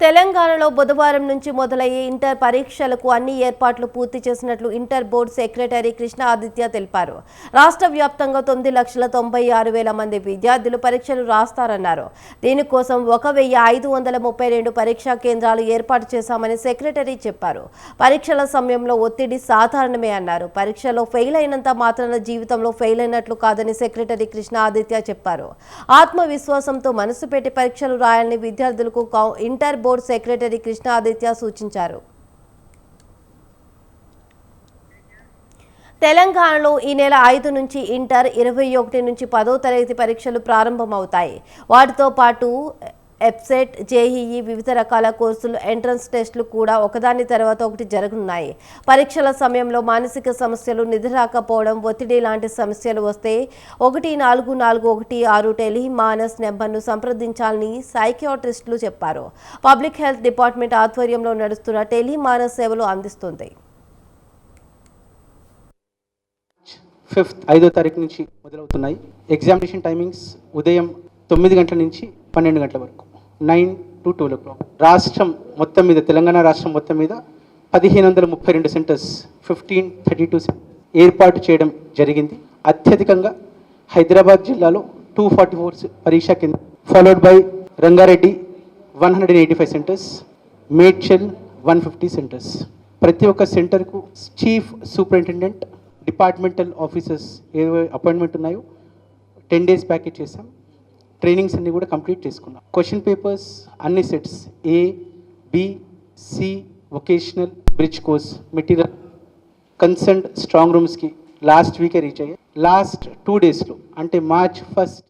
తెలంగాణలో బుధవారం నుంచి మొదలయ్యే ఇంటర్ పరీక్షలకు అన్ని ఏర్పాట్లు పూర్తి చేసినట్లు inter board secretary Krishna Aditya తెలిపారు. రాష్ట్ర వ్యాప్తంగా తొమ్మిది లక్షల తొంభై ఆరు వేల మంది విద్యార్థులు పరీక్షలు రాస్తారన్నారు. దీనికోసం ఒక వెయ్యి ఐదు వందల ముప్పై రెండు పరీక్షా కేంద్రాలు ఏర్పాటు చేశామని సెక్రటరీ చెప్పారు. పరీక్షల సమయంలో ఒత్తిడి సాధారణమే అన్నారు. పరీక్షలో ఫెయిల్ అయినంత మాత్రాన జీవితంలో ఫెయిల్ అయినట్లు కాదని సెక్రటరీ కృష్ణ ఆదిత్య చెప్పారు. ఆత్మవిశ్వాసంతో మనసు పెట్టి పరీక్షలు రాయాలని విద్యార్థులకు inter board secretary Krishna Aditya సూచించారు. తెలంగాణలో ఈ నెల ఐదు నుంచి ఇంటర్ ఇరవై ఒకటి నుంచి పదో తరగతి పరీక్షలు ప్రారంభమవుతాయి. వాటితో పాటు ఎప్సెట్ జేఈఈ వివిధ రకాల కోర్సులు ఎంట్రన్స్ టెస్టులు కూడా ఒకదాని తర్వాత ఒకటి జరగనున్నాయి. పరీక్షల సమయంలో మానసిక సమస్యలు నిద్ర రాకపోవడం ఒత్తిడి లాంటి సమస్యలు వస్తే ఒకటి నాలుగు నాలుగు ఒకటి ఆరు టెలిమానస్ నెంబర్ను సంప్రదించాలని సైకియాట్రిస్టులు చెప్పారు. పబ్లిక్ హెల్త్ డిపార్ట్మెంట్ ఆధ్వర్యంలో నడుస్తున్న టెలిమానస్ సేవలు అందిస్తుంది. ఫిఫ్త్ ఐదో తారీఖు నుంచి మొదలవుతున్నాయి. ఎగ్జామినేషన్ టైమింగ్స్ ఉదయం తొమ్మిది గంటల నుంచి పన్నెండు గంటల వరకు. నైన్ టు ట్వెల్వ్ క్లాక్ రాష్ట్రం మొత్తం మీద తెలంగాణ రాష్ట్రం మొత్తం మీద పదిహేను వందల ముప్పై రెండు సెంటర్స్ ఫిఫ్టీన్ థర్టీ టూ ఏర్పాటు చేయడం జరిగింది. అత్యధికంగా హైదరాబాద్ జిల్లాలో టూ ఫార్టీ ఫోర్ పరీక్షా కేంద్రం followed by Rangareddy one hundred eighty five centres Medchal one fifty centres. ప్రతి ఒక్క సెంటర్కు చీఫ్ సూపరింటెండెంట్ డిపార్ట్మెంటల్ ఆఫీసర్స్ ఏవే అపాయింట్మెంట్ ఉన్నాయో టెన్ డేస్ ప్యాకేజ్ చేసాం ట్రైనింగ్స్ అన్ని కూడా కంప్లీట్ చేసుకున్నాం. క్వశ్చన్ పేపర్స్ అన్ని sets A B C vocational bridge course material concern strong రూమ్స్కి last వీకే రీచ్ అయ్యాయి. లాస్ట్ టూ డేస్లో అంటే మార్చ్ ఫస్ట్